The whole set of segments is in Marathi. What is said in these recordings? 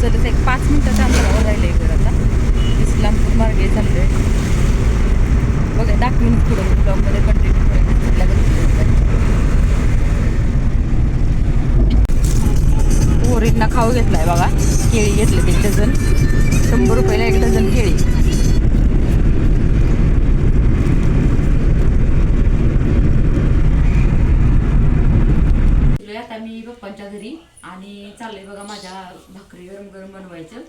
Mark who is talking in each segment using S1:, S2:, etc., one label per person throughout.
S1: जवळच एक पाच मिनिटाच्या अंतरावर राहिले घर आता इस्लामपूर मार्गे चाललोय. बघा दाखवून पुढं ब्लॉगमध्ये कंटिन्यू पोरींना खाऊ घेतला आहे बघा केळी घेतले एक डझन. शंभर रुपयाला एक डझन केळी गेलोय आता मी पप्पांच्या घरी आणि चाललंय बघा माझ्या भाकरी गरम गरम बनवायचं.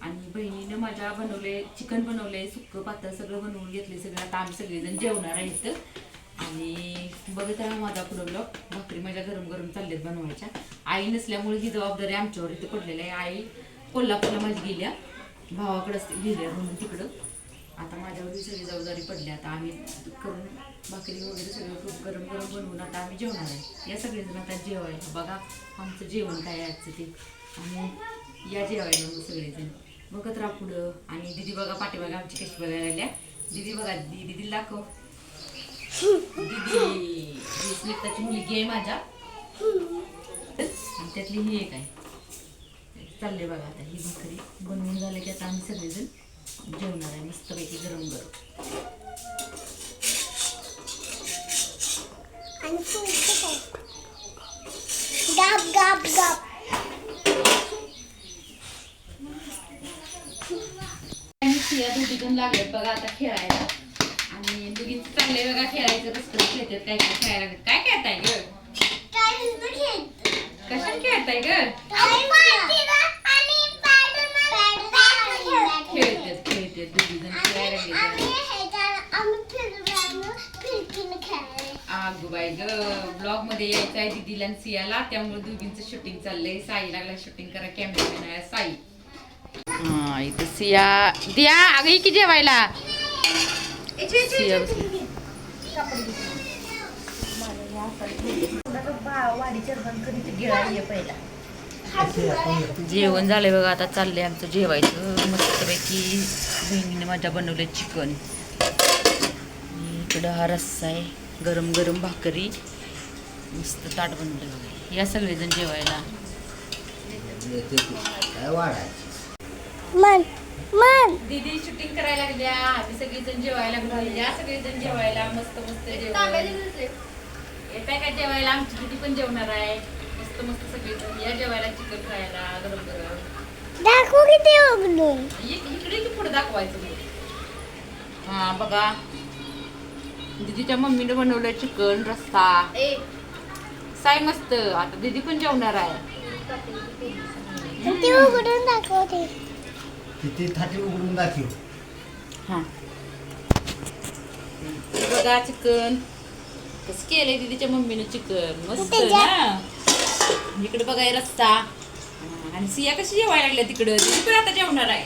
S1: आणि बहिणीनं माझ्या बनवले चिकन बनवले सुक्क पातळ सगळं बनवून घेतले सगळं. आता आम्ही सगळेजण जेवणार आहे आणि बघत राहा माझा पुढं ब्लॉग भाकरी माझ्या गरम गरम चाललेत बनवायच्या. आई नसल्यामुळे ही जबाबदारी आमच्यावर इथं पडलेली आहे. आई कोल्हापूरला माझी गेल्या. भावाकडं गेल्या म्हणून तिकडं. आता माझ्यावर सगळी जबाबदारी पडली. आता आम्ही करून भाकरी वगैरे सगळं खूप गरम गरम बनवून आता आम्ही जेवणार आहे. या सगळेजण आता जेवायला. बघा आमचं जेवण काय आहे आजचं ते. आणि या जेवायला मग सगळेजण. बघत राहा पुढं. आणि दिदी बघा पाठीमागा आमची कशी बघायला लागल्या दिदी बघा दिदी दिदी दाखव. दिदी स्मिताची मुलगी आहे माझ्या. आणि त्यातली ही एक आहे. चालले बघा आता ही भाकरी. बनवून झाले की आता आम्ही सगळेजण जेवणार आहे मस्तपैकी गरम गरम?
S2: गाप गाप
S1: लागले बघा आता खेळायला आणि दोघींचं चाललंय बघा खेळायचं कसं कसं खेळतात काय काय खेळायला. काय खेळताय ग
S2: काय नुसतं खेळत.
S1: कशाने खेळताय ग खेळायला
S2: खेळायला.
S1: अगं बाई ग ब्लॉगमध्ये यायचं आहे दीदीला आणि सियाला त्यामुळे दोघींचं शूटिंग चाललंय साई लागला शूटिंग करा कॅमेरामॅन आहे साई हा इथं सिया दिया अगं ये की जेवायला सिया बसली जेवण झालंय बघा आता चाललंय आमचं जेवायचं. मस्तपैकी बहिणीने माझ्या बनवलं चिकन इकडं हा रस्सा आहे गरम गरम भाकरी. मस्त ताट बनवलं बघा. या सगळेजण जेवायला. दीदी शूटिंग करायला लागल्या. आम्ही सगळेजण जेवायला लागलो. या सगळेजण जेवायला मस्त मस्त जेवण येताय का जेवायला? आमची दीदी पण जेवणार आहे. मस्त मस्त या जेवायला चिकन खायला गरम गरम
S2: दाखवू किती उघडून
S1: इक- इकडे की पुढे दाखवायचं. हा बघा. दीदीच्या मम्मीने बनवलं चिकन रस्सा. साय मस्त. आता दीदी पण जेवणार आहे.
S2: किती उघडून दाखवते
S3: किती थाटी उघडून दाखव.
S1: हा. हे बघा चिकन कसं केलंय दीदीच्या मम्मीनं चिकन मस्त ना? इकडे बघा हे रस्ता. आणि सिया कशी जेवायला लागल्या तिकडं? दीदी पण आता जेवणार आहे.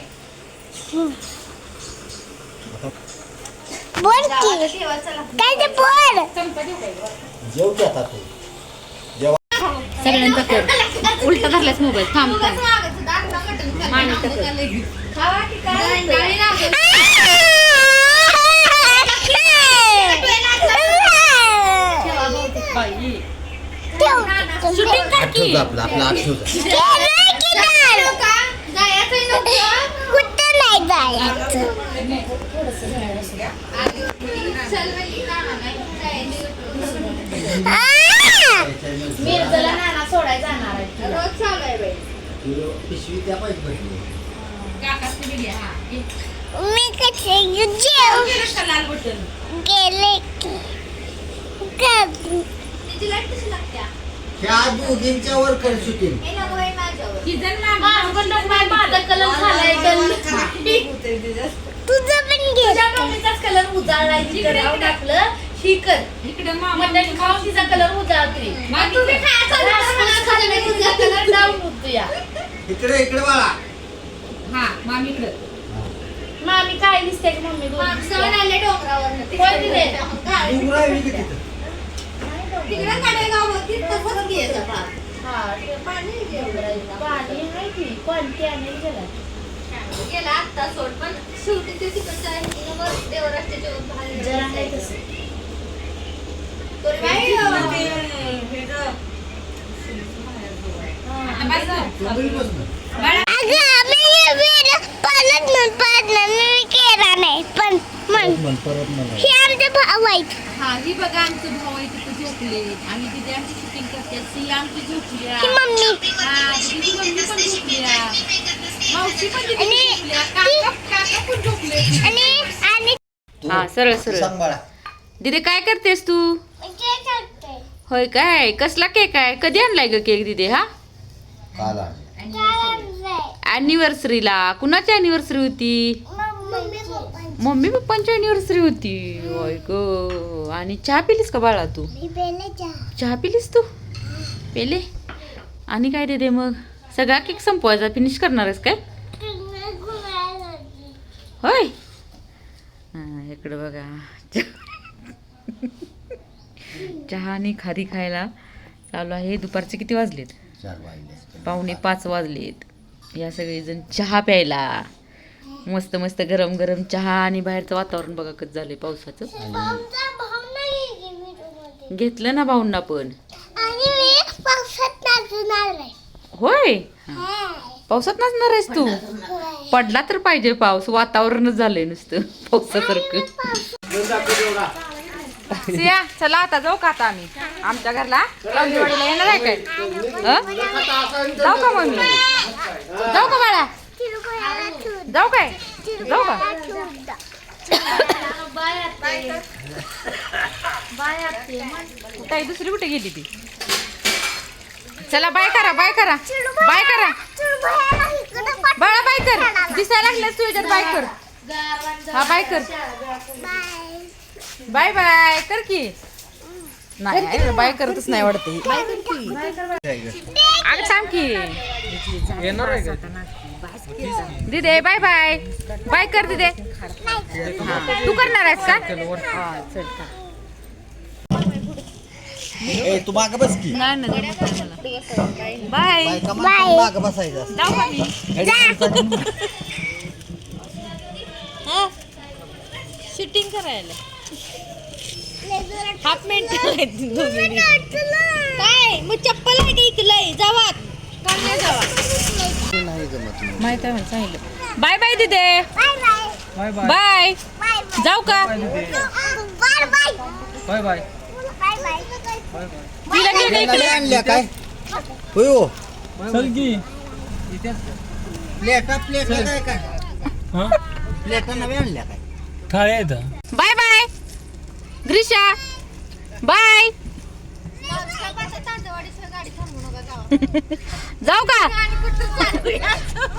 S2: बोल की. काय ते बोल.
S1: चमचा देऊ काय? गं?
S3: जेव की आता तू.
S1: सगळ्यांचा कर. उलटा धरलाच मोबाईल. थांब थांब.
S3: आठवतं आपलं आपलं
S2: नाही जायचं
S4: मिरजला नाना सोडायला जाणार आहे रोज चालू आहे बाई
S3: किलो पिशवी त्या पाहिजे भेटली
S1: काकाची दिली.
S2: मी कसे जेव.
S1: गेलं का लाल बटन
S2: गेले की गप.
S4: तिची लाइट कशी लागत्या
S3: ह्या दोघींच्या वर
S4: हे
S1: ही
S4: पण कलर झालाय
S2: तुझं पण
S4: तुझ्या
S2: घे
S4: मम्मीचाच कलर उजाळलाय तिकडे राहून टाकलं. ही कर.
S1: इकडं मामा
S4: मटण खाऊन तिचा कलर उजाळते
S1: मग
S4: तुम्ही तुझा कलर डाऊन होतो या
S3: इकडे इकडे बाळा.
S1: हा मामीकडं
S4: मग आम्ही काय दिसते की मम्मी आले डोंगरावर
S3: डोंगरा आहे की तिथं
S4: तिकडे कडेगाव होती तसंच घ्यायचं पाणी आहे की कोणती आणि गेला
S5: गेला आत्ता सोड पण शेवटी ते तिकडच्या ह्याच्यावर देवराष्ट्राच्या बाहेर
S4: जरा आहे तसं.
S2: अगं मी केला नाही पण मग हे आमचे भाऊ आहेत.
S1: हा ही बघा आमचं भाऊ आहे तिथे झोपले आणि तिथे आमची शूटिंग करते. सी आमची झोपली
S2: ही मम्मी.
S1: हा तिची मम्मी पण झोपली मावशी पण तिथे
S2: आणि
S1: झोपल्या काका काका पण झोपले
S2: आणि आणि
S1: हा सरळ सरळ.
S3: सांग बाळा.
S1: दिदी काय करतेस तू?
S2: ते सांगते
S1: होय काय? कसला केक आहे? कधी आणलाय ग केक दिदी हा?
S3: काला
S2: काय आणलंय?
S1: अॅनिव्हर्सरीला कुणाची अॅनिव्हर्सरी होती.
S2: मम्मी पप्पांची
S1: अॅनिव्हर्सरी होती. होय ग. आणि चहा पिलीस का बाळा तू?
S2: चहा.
S1: पिलीस तू? पेले? आणि काय देते मग? सगळा केक संपवायचा फिनिश करणार आहेस काय. होय. हा, इकडं बघा. चहा आणि खारी खायला चालू आहे. दुपारचे किती वाजलेत? पावणे पाच वाजलेत. या सगळेजण चहा प्यायला. मस्त मस्त गरम गरम चहा आणि बाहेरचं वातावरण बघा कसं झालंय पावसाचं. घेतलं ना भाऊंना पण. होय. पावसात नसणार आहेस तू. पडला तर पाहिजे पाऊस वातावरणच झालंय नुसतं पावसासारखं. सिया चला आता जाऊ का आता आम्ही? आमच्या घरला. लावलीवाडीला येणार आहे काय? हं? जाऊ का मग मी जाऊ का बाळा? जाऊ काय? जाऊ का. ताई दुसरी कुठे गेली ती? चला बाय करा बाय करा. बाय करा. बाळा बाय कर. दिसायला तू याच्यात बाय कर. हा बाय कर.
S2: Bye
S1: bye. कर की. नाही बाय करतच नाही वाटते अगं सांग की. दिदे बाय बाय. बाय कर दिदे. तू करणार आहेस का?
S3: तू माग बस की.
S1: बाय.
S3: माग बसायचं
S1: शूटिंग करायला. हाफ मिनिट
S5: काय मग चप्पल आहे का इथलं जावा.
S1: माहीत आहे सांगितलं bye bye दिदे
S2: bye bye.
S1: Bye
S2: bye bye.
S1: जाऊ का
S2: bye bye.
S6: Bye bye
S2: bye bye.
S1: तिला इकडे
S3: आणल्या काय होय हो
S6: चल की
S3: प्लेटा प्लेटा काय काय
S6: हा
S3: प्लेटा नव्या आणल्या काय
S6: थाळ्या
S1: बाय बाय ग्रीषा बाय. जाऊ का?